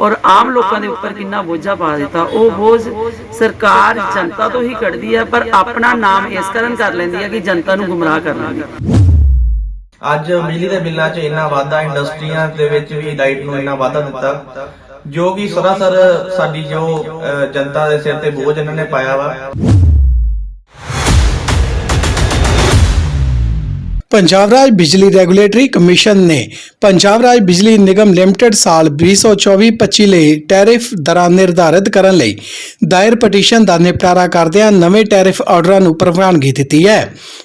ਔਰ ਆਮ ਲੋਕਾਂ ਦੇ ਉੱਪਰ ਕਿੰਨਾ ਬੋਝਾ ਪਾ ਦਿੱਤਾ। ਉਹ ਬੋਝ ਸਰਕਾਰ, ਜਨਤਾ ਤੋਂ ਹੀ ਕੱਢਦੀ ਹੈ, ਪਰ ਆਪਣਾ ਨਾਮ ਇਸ ਕਾਰਨ ਕਰ ਲੈਂਦੀ ਹੈ ਕਿ ਜਨਤਾ ਨੂੰ ਗੁੰਮਰਾਹ ਕਰ ਲੈਂਦੀ ਹੈ। ਅੱਜ ਬਿਜਲੀ ਦੇ ਬਿੱਲਾਂ 'ਚ ਇੰਨਾ ਵਾਧਾ, ਇੰਡਸਟਰੀਆਂ ਦੇ ਵਿੱਚ ਵੀ ਲਾਈਟ ਨੂੰ ਇੰਨਾ ਵਾਧਾ ਦਿੱਤਾ, ਜੋ ਕਿ ਸਰਾਸਰ ਸਾਡੀ ਜੋ ਜਨਤਾ ਦੇ ਸਿਰ ਤੇ ਬੋਝ ਇਹਨਾਂ ਨੇ ਪਾਇਆ ਵਾ। ਪੰਜਾਬ ਰਾਜ ਬਿਜਲੀ ਰੈਗੂਲੇਟਰੀ ਕਮਿਸ਼ਨ ਨੇ ਪੰਜਾਬ ਰਾਜ ਬਿਜਲੀ ਨਿਗਮ ਲਿਮਟਿਡ ਸਾਲ 2024-25 ਲਈ ਟੈਰਿਫ ਦਰਾਂ ਨਿਰਧਾਰਿਤ ਕਰਨ ਲਈ ਦਾਇਰ ਪਟੀਸ਼ਨ ਦਾ ਨਿਪਟਾਰਾ ਕਰਦਿਆਂ ਨਵੇਂ ਟੈਰਿਫ ਆਰਡਰਾਂ ਨੂੰ ਪ੍ਰਵਾਨਗੀ ਦਿੱਤੀ ਹੈ,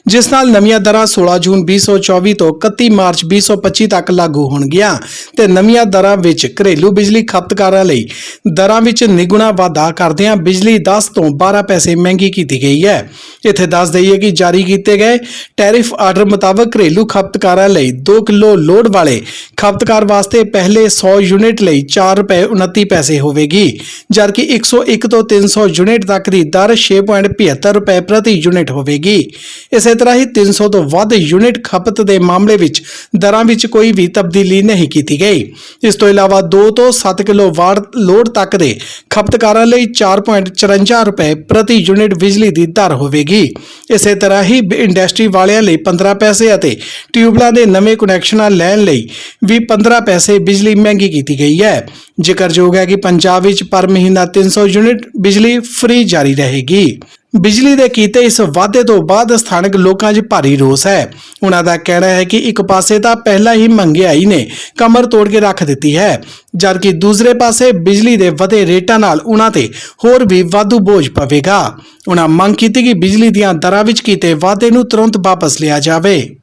ਜਿਸ ਨਾਲ ਨਵੀਆਂ ਦਰਾਂ 16 ਜੂਨ 2024 ਤੋਂ 31 ਮਾਰਚ 2025 ਤੱਕ ਲਾਗੂ ਹੋਣਗੀਆਂ ਤੇ ਨਵੀਆਂ ਦਰਾਂ ਵਿੱਚ ਘਰੇਲੂ ਬਿਜਲੀ ਖਪਤਕਾਰਾਂ ਲਈ ਦਰਾਂ ਵਿੱਚ ਨਿਗੁਣਾ ਵਾਧਾ ਕਰਦਿਆਂ ਬਿਜਲੀ 10 ਤੋਂ 12 ਪੈਸੇ ਮਹਿੰਗੀ ਕੀਤੀ ਗਈ ਹੈ। ਇੱਥੇ ਦੱਸ ਦਈਏ ਕਿ ਜਾਰੀ ਕੀਤੇ ਗਏ ਟੈਰਿਫ ਆਰਡਰ ਮੁਤਾਬਕ ਘਰੇਲੂ ਖਪਤਕਾਰਾਂ ਲਈ 2 ਕਿਲੋ ਲੋਡ ਵਾਲੇ ਖਪਤਕਾਰ ਵਾਸਤੇ ਪਹਿਲੇ 100 ਯੂਨਿਟ ਲਈ 4 ਰੁਪਏ 29 ਪੈਸੇ ਹੋਵੇਗੀ, ਜਦਕਿ 101 ਤੋਂ 300 ਯੂਨਿਟ ਤੱਕ ਦੀ ਦਰ 6.75 ਰੁਪਏ ਪ੍ਰਤੀ ਯੂਨਿਟ ਹੋਵੇਗੀ। ਇਸੇ ਤਰ੍ਹਾਂ ਹੀ 300 ਤੋਂ ਵੱਧ ਯੂਨਿਟ ਖਪਤ ਦੇ ਮਾਮਲੇ ਵਿੱਚ ਦਰਾਂ ਵਿੱਚ ਕੋਈ ਵੀ ਤਬਦੀਲੀ ਨਹੀਂ ਕੀਤੀ ਗਈ। ਇਸ ਤੋਂ ਇਲਾਵਾ 2 ਤੋਂ 7 ਕਿਲੋ ਵਾਟ ਲੋਡ ਤੱਕ ਦੇ ਖਪਤਕਾਰਾਂ ਲਈ 4.54 ਰੁਪਏ ਪ੍ਰਤੀ ਯੂਨਿਟ ਬਿਜਲੀ ਦੀ ਦਰ ਹੋਵੇਗੀ। ਇਸੇ ਤਰ੍ਹਾਂ ਹੀ ਇੰਡਸਟਰੀ ਵਾਲਿਆਂ ਲਈ 15 ਪੈਸੇ ਅਤੇ ਟਿਊਬਲਾਂ ਦੇ ਨਵੇਂ ਕਨੈਕਸ਼ਨਾਂ ਲੈਣ ਲਈ ਵੀ 15 ਪੈਸੇ ਬਿਜਲੀ ਮਹਿੰਗੀ ਕੀਤੀ ਗਈ ਹੈ। ਜ਼ਿਕਰਯੋਗ ਹੈ ਕਿ ਪੰਜਾਬ ਵਿੱਚ ਪਰ ਮਹੀਨਾ 300 ਯੂਨਿਟ ਬਿਜਲੀ ਫ੍ਰੀ ਜਾਰੀ ਰਹੇਗੀ। ਬਿਜਲੀ ਦੇ ਕੀਤੇ ਇਸ ਵਾਅਦੇ ਤੋਂ ਬਾਅਦ ਸਥਾਨਕ ਲੋਕਾਂ 'ਚ ਭਾਰੀ ਰੋਸ ਹੈ। ਉਹਨਾਂ ਦਾ ਕਹਿਣਾ ਹੈ ਕਿ ਇੱਕ ਪਾਸੇ ਤਾਂ ਪਹਿਲਾਂ ਹੀ ਮਹਿੰਗਾਈ ਨੇ ਕਮਰ ਤੋੜ ਕੇ ਰੱਖ ਦਿੱਤੀ ਹੈ, ਜਦਕਿ ਦੂਸਰੇ ਪਾਸੇ ਬਿਜਲੀ ਦੇ ਵਧੇ ਰੇਟਾਂ ਨਾਲ ਉਹਨਾਂ ਤੇ ਹੋਰ ਵੀ ਵਾਧੂ ਬੋਝ ਪਵੇਗਾ। ਉਹਨਾਂ ਮੰਗ ਕੀਤੀ ਕਿ ਬਿਜਲੀ ਦੀਆਂ ਦਰਾਂ ਵਿੱਚ ਕੀਤੇ ਵਾਅਦੇ ਨੂੰ ਤੁਰੰਤ ਵਾਪਸ ਲਿਆ ਜਾਵੇ।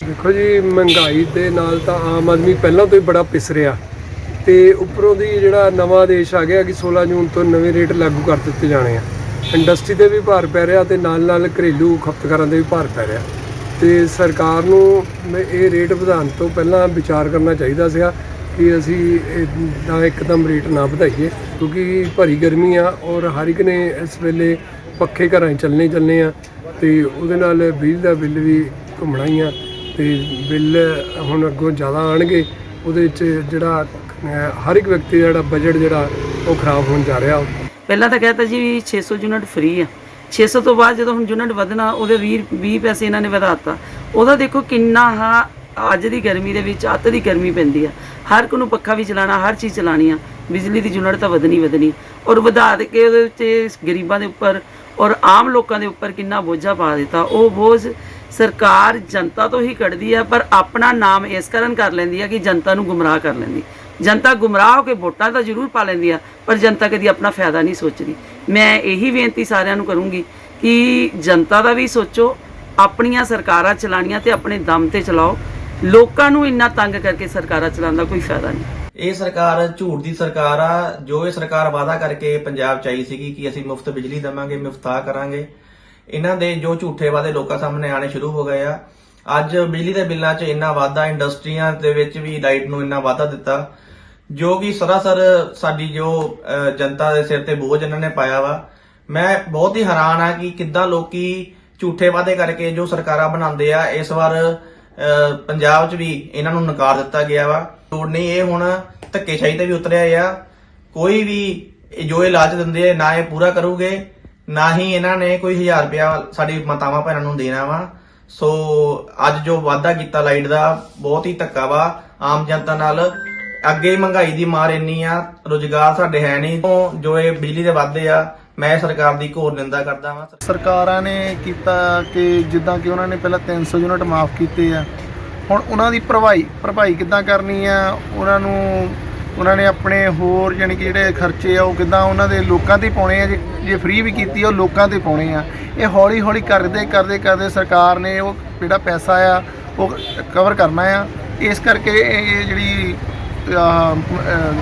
ਦੇਖੋ ਜੀ, ਮਹਿੰਗਾਈ ਦੇ ਨਾਲ ਤਾਂ ਆਮ ਆਦਮੀ ਪਹਿਲਾਂ ਤੋਂ ਹੀ ਬੜਾ ਪਿਸ ਰਿਹਾ। ਤੇ ਉੱਪਰੋਂ ਦੀ ਜਿਹੜਾ ਨਵਾਂ ਆਦੇਸ਼ ਆ ਗਿਆ ਕਿ 16 ਜੂਨ ਤੋਂ ਨਵੇਂ ਰੇਟ ਲਾਗੂ ਕਰ ਦਿੱਤੇ ਜਾਣੇ ਆ। ਇੰਡਸਟਰੀ ਤੇ ਵੀ ਭਾਰ ਪੈ ਰਿਹਾ ਤੇ ਨਾਲ ਨਾਲ ਘਰੇਲੂ ਖਪਤਕਾਰਾਂ ਦੇ ਵੀ ਭਾਰ ਪੈ ਰਿਹਾ। ਤੇ ਸਰਕਾਰ ਨੂੰ ਇਹ ਰੇਟ ਵਧਾਉਣ ਤੋਂ ਪਹਿਲਾਂ ਵਿਚਾਰ ਕਰਨਾ ਚਾਹੀਦਾ ਸੀਗਾ ਕਿ ਅਸੀਂ ਦਾ ਇੱਕਦਮ ਰੇਟ ਨਾ ਵਧਾਈਏ, ਕਿਉਂਕਿ ਭਰੀ ਗਰਮੀ ਆ ਔਰ ਹਰ ਇੱਕ ਨੇ ਇਸ ਵੇਲੇ ਪੱਖੇ ਘਰਾਂ 'ਚ ਚੱਲਣੇ ਚੱਲਣੇ ਆ ਤੇ ਉਹਦੇ ਨਾਲ ਬਿਜਲੀ ਦਾ ਬਿੱਲ ਵੀ ਘੁੰਮਣਾ ਹੀ ਆ। ਤੇ ਬਿੱਲ ਹੁਣ ਅੱਗੋਂ ਜ਼ਿਆਦਾ ਆਣਗੇ ਉਹਦੇ 'ਚ ਜਿਹੜਾ ਹਰ ਇੱਕ ਵਿਅਕਤੀ ਦਾ ਜਿਹੜਾ ਬਜਟ ਜਿਹੜਾ, ਉਹ ਖਰਾਬ ਹੋਣ ਜਾ ਰਿਹਾ। ਪਹਿਲਾਂ ਤਾਂ ਕਹਿੰਦਾ ਜੀ ਵੀ 600 ਯੂਨਿਟ ਫ੍ਰੀ ਆ। 600 ਤੋਂ ਬਾਅਦ ਜਦੋਂ ਹੁਣ ਯੂਨਿਟ ਵਧਣਾ, ਉਹਦੇ 20 20 ਪੈਸੇ ਇਹਨਾਂ ਨੇ ਵਧਾਤਾ ਉਹਦਾ ਦੇਖੋ ਕਿੰਨਾ ਹਾ, ਅੱਜ ਦੀ ਗਰਮੀ ਦੇ ਵਿੱਚ ਅੱਤ ਦੀ ਗਰਮੀ ਪੈਂਦੀ ਆ। ਹਰ ਕੋ ਨੂੰ ਪੱਖਾ ਵੀ ਚਲਾਣਾ ਹਰ ਚੀਜ਼ ਚਲਾਣੀ ਆ। ਬਿਜਲੀ ਦੀ ਯੂਨਿਟ ਤਾਂ ਵਧਣੀ ਵਧਣੀ। ਔਰ ਵਧਾ ਦੇ ਕੇ ਉਹਦੇ ਉੱਤੇ ਗਰੀਬਾਂ ਦੇ ਉੱਪਰ ਔਰ ਆਮ ਲੋਕਾਂ ਦੇ ਉੱਪਰ ਕਿੰਨਾ ਬੋਝਾ ਪਾ ਦਿੱਤਾ। ਉਹ ਬੋਝ ਸਰਕਾਰ ਜਨਤਾ ਤੋਂ ਹੀ ਕੱਢਦੀ ਹੈ ਪਰ ਆਪਣਾ ਨਾਮ ਇਸ ਕਾਰਨ ਕਰ ਲੈਂਦੀ ਹੈ ਕਿ ਜਨਤਾ ਨੂੰ ਗੁੰਮਰਾਹ ਕਰ ਲੈਂਦੀ। ਜਨਤਾ ਗੁੰਮਰਾਹ ਹੋ ਕੇ ਵੋਟਾਂ ਤਾਂ ਜ਼ਰੂਰ ਪਾ ਲੈਂਦੀ ਆ, ਪਰ ਜਨਤਾ ਕਦੀ ਆਪਣਾ ਫਾਇਦਾ ਨਹੀਂ ਸੋਚਦੀ। ਮੈਂ ਇਹੀ ਬੇਨਤੀ ਸਾਰਿਆਂ ਨੂੰ ਕਰੂੰਗੀ ਕਿ ਜਨਤਾ ਦਾ ਵੀ ਸੋਚੋ, ਆਪਣੀਆਂ ਸਰਕਾਰਾਂ ਚਲਾਣੀਆਂ ਤੇ ਆਪਣੇ ਦਮ ਤੇ ਚਲਾਓ। ਲੋਕਾਂ ਨੂੰ ਇੰਨਾ ਤੰਗ ਕਰਕੇ ਸਰਕਾਰਾਂ ਚਲਾਉਣ ਦਾ ਕੋਈ ਫਾਇਦਾ ਨਹੀਂ। ਇਹ ਸਰਕਾਰ ਝੂਠ ਦੀ ਸਰਕਾਰ ਆ, ਜੋ ਇਹ ਸਰਕਾਰ ਵਾਅਦਾ ਕਰਕੇ ਪੰਜਾਬ ਚ ਆਈ ਸੀਗੀ ਕਿ ਅਸੀਂ ਮੁਫਤ ਬਿਜਲੀ ਦੇਵਾਂਗੇ, ਮੁਫਤਾ ਕਰਾਂਗੇ। ਇਹਨਾਂ ਦੇ ਜੋ ਝੂਠੇ ਵਾਅਦੇ ਲੋਕਾਂ ਸਾਹਮਣੇ ਆਣੇ ਸ਼ੁਰੂ ਹੋ ਗਏ ਆ। ਅੱਜ ਬਿਜਲੀ ਦੇ ਬਿੱਲਾਂ 'ਚ ਇੰਨਾ ਵਾਧਾ ਇੰਡਸਟਰੀਆਂ ਦੇ ਵਿੱਚ ਵੀ ਲਾਈਟ ਨੂੰ ਇੰਨਾ ਵਾਧਾ ਦਿੱਤਾ ਜੋ ਕਿ ਸਰਾਸਰ ਸਾਡੀ ਜੋ ਜਨਤਾ ਦੇ ਸਿਰ ਤੇ ਬੋਝ ਇਹਨਾਂ ਨੇ ਪਾਇਆ ਵਾ। ਮੈਂ ਬਹੁਤ ਹੀ ਹੈਰਾਨ ਆ ਕਿ ਕਿੱਦਾਂ ਲੋਕੀ ਝੂਠੇ ਵਾਅਦੇ ਕਰਕੇ ਜੋ ਸਰਕਾਰਾਂ ਬਣਾਉਂਦੇ ਆ ਇਸ ਵਾਰ ਅਹ, ਪੰਜਾਬ 'ਚ ਵੀ ਇਹਨਾਂ ਨੂੰ ਨਕਾਰ ਦਿੱਤਾ ਗਿਆ ਵਾ। ਲੋੜ ਨਹੀਂ ਇਹ ਹੁਣ ਧੱਕੇਸ਼ਾਹੀ ਤੇ ਵੀ ਉਤਰਿਆ ਆ। ਕੋਈ ਵੀ ਜੋ ਇਹ ਲਾਲਚ ਦਿੰਦੇ ਆ ਨਾ ਇਹ ਪੂਰਾ ਕਰੂਗੇ। ਨਾ ਹੀ ਇਹਨਾਂ ਨੇ ਕੋਈ 1000 ਰੁਪਇਆ ਸਾਡੀ ਮਾਤਾਵਾਂ ਭੈਣਾਂ ਨੂੰ ਦੇਣਾ ਵਾ। ਸੋ ਅੱਜ ਜੋ ਵਾਅਦਾ ਕੀਤਾ ਲਾਈਟ ਦਾ, ਬਹੁਤ ਹੀ ਧੱਕਾ ਵਾ। ਆਮ ਜਨਤਾ ਨਾਲ ਅੱਗੇ ਮਹਿੰਗਾਈ ਦੀ ਮਾਰ ਇੰਨੀ ਆ, ਰੋਜ਼ਗਾਰ ਸਾਡੇ ਹੈ ਨਹੀਂ। ਤੋਂ ਜੋ ਇਹ ਬਿਜਲੀ ਦੇ ਵਾਅਦੇ ਆ, ਮੈਂ ਸਰਕਾਰ ਦੀ ਘੋਰ ਨਿੰਦਾ ਕਰਦਾ ਵਾਂ। ਸਰਕਾਰਾਂ ਨੇ ਕੀਤਾ ਕਿ ਜਿੱਦਾਂ ਕਿ ਉਹਨਾਂ ਨੇ ਪਹਿਲਾਂ 300 ਯੂਨਿਟ ਮਾਫ ਕੀਤੇ ਆ। ਹੁਣ ਉਹਨਾਂ ਦੀ ਭਰਵਾਈ, ਭਰਪਾਈ ਕਿੱਦਾਂ ਕਰਨੀ ਆ, ਉਹਨਾਂ ਨੂੰ ਉਹਨਾਂ ਨੇ ਆਪਣੇ ਹੋਰ ਯਾਨੀ ਕਿ ਜਿਹੜੇ ਖਰਚੇ ਆ ਉਹ ਕਿੱਦਾਂ ਉਹਨਾਂ ਦੇ ਲੋਕਾਂ ਤੇ ਪਾਉਣੇ ਆ, ਜੇ ਜੇ ਫ੍ਰੀ ਵੀ ਕੀਤੀ ਉਹ ਲੋਕਾਂ ਤੇ ਪਾਉਣੇ ਆ। ਇਹ ਹੌਲੀ ਹੌਲੀ ਕਰਦੇ ਕਰਦੇ ਕਰਦੇ ਸਰਕਾਰ ਨੇ ਉਹ ਜਿਹੜਾ ਪੈਸਾ ਆ, ਉਹ ਕਵਰ ਕਰਨਾ ਆ। ਇਸ ਕਰਕੇ ਇਹ ਜਿਹੜੀ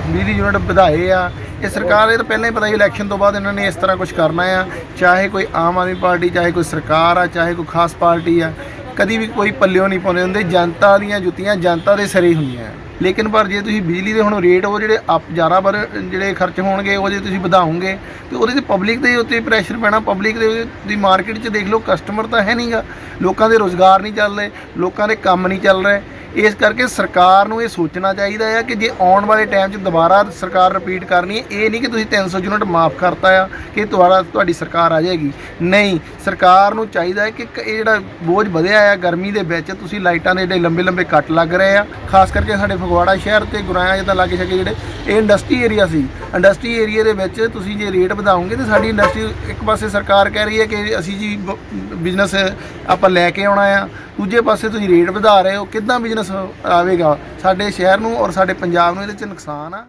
ਬਿਜਲੀ ਯੂਨਿਟ ਵਧਾਏ ਆ। ਇਹ ਸਰਕਾਰ, ਇਹ ਤਾਂ ਪਹਿਲਾਂ ਹੀ ਪਤਾ ਹੀ ਇਲੈਕਸ਼ਨ ਤੋਂ ਬਾਅਦ ਇਹਨਾਂ ਨੇ ਇਸ ਤਰ੍ਹਾਂ ਕੁਝ ਕਰਨਾ ਆ। ਚਾਹੇ ਕੋਈ ਆਮ ਆਦਮੀ ਪਾਰਟੀ, ਚਾਹੇ ਕੋਈ ਸਰਕਾਰ ਆ, ਚਾਹੇ ਕੋਈ ਖਾਸ ਪਾਰਟੀ ਆ, ਕਦੀ ਵੀ ਕੋਈ ਪੱਲਿਓ ਨਹੀਂ ਪਾਉਂਦੇ ਹੁੰਦੇ। ਜਨਤਾ ਦੀਆਂ ਜੁੱਤੀਆਂ ਜਨਤਾ ਦੇ ਸਿਰੇ ਹੀ ਹੁੰਦੀਆਂ ਲੇਕਿਨ ਪਰ ਜੇ ਤੁਸੀਂ ਬਿਜਲੀ ਦੇ ਹੁਣ ਰੇਟ ਉਹ ਜਿਹੜੇ ਅਪ ਜ਼ਿਆਦਾ ਪਰ ਜਿਹੜੇ ਖਰਚ ਹੋਣਗੇ, ਉਹ ਜੇ ਤੁਸੀਂ ਵਧਾਓਗੇ, ਤੇ ਉਹਦੇ ਤੇ ਪਬਲਿਕ ਦੇ ਉੱਤੇ ਪ੍ਰੈਸ਼ਰ ਪੈਣਾ ਪਬਲਿਕ ਦੇ ਦੀ ਮਾਰਕੀਟ 'ਚ ਦੇਖ ਲਓ ਕਸਟਮਰ ਤਾਂ ਹੈ ਨਹੀਂਗਾ ਲੋਕਾਂ ਦੇ ਰੋਜ਼ਗਾਰ ਨਹੀਂ ਚੱਲ ਰਹੇ, ਲੋਕਾਂ ਦੇ ਕੰਮ ਨਹੀਂ ਚੱਲ ਰਹੇ। ਇਸ ਕਰਕੇ ਸਰਕਾਰ ਨੂੰ ਇਹ ਸੋਚਣਾ ਚਾਹੀਦਾ ਹੈ ਕਿ ਜੇ ਆਉਣ ਵਾਲੇ ਟਾਈਮ 'ਚ ਦੁਬਾਰਾ ਸਰਕਾਰ ਰਿਪੀਟ ਕਰਨੀ ਹੈ, ਇਹ ਨਹੀਂ ਕਿ ਤੁਸੀਂ 300 ਯੂਨਿਟ ਮਾਫ ਕਰਤਾ ਆ ਕਿ ਦੁਬਾਰਾ ਤੁਹਾਡੀ ਸਰਕਾਰ ਆ ਜਾਏਗੀ। ਨਹੀਂ, ਸਰਕਾਰ ਨੂੰ ਚਾਹੀਦਾ ਹੈ ਕਿ ਕ- ਇਹ ਜਿਹੜਾ ਬੋਝ ਵਧਿਆ ਆ ਗਰਮੀ ਦੇ ਵਿੱਚ, ਤੁਸੀਂ ਲਾਈਟਾਂ ਦੇ ਜਿਹੜੇ ਲੰਬੇ ਲੰਬੇ ਕੱਟ ਲੱਗ ਰਹੇ ਆ, ਖਾਸ ਕਰਕੇ ਸਾਡੇ ਫਗਵਾੜਾ ਸ਼ਹਿਰ ਤੇ ਗੁਰਾਇਆ ਜਿੱਦਾਂ ਲਾਗੇ ਛਾਗੇ ਜਿਹੜੇ ਇਹ ਇੰਡਸਟਰੀ ਏਰੀਆ ਸੀ ਇੰਡਸਟਰੀ ਏਰੀਆ ਦੇ ਵਿੱਚ ਤੁਸੀਂ ਜੇ ਰੇਟ ਵਧਾਓਗੇ ਤੇ ਸਾਡੀ ਇੰਡਸਟਰੀ ਇੱਕ ਪਾਸੇ ਸਰਕਾਰ ਕਹਿ ਰਹੀ ਹੈ ਕਿ ਅਸੀਂ ਜੀ ਬਿਜ਼ਨਸ ਆਪਾਂ ਲੈ ਕੇ ਆਉਣਾ ਆ। ਦੂਜੇ ਪਾਸੇ ਤੁਸੀਂ ਰੇਟ ਵਧਾ ਰਹੇ ਹੋ, ਕਿੱਦਾਂ ਬਿਜ਼ਨਸ ਆਵੇਗਾ? ਸਾਡੇ ਸ਼ਹਿਰ ਨੂੰ ਔਰ ਸਾਡੇ ਪੰਜਾਬ ਨੂੰ ਇਹਦੇ ਚ ਨੁਕਸਾਨ ਆ।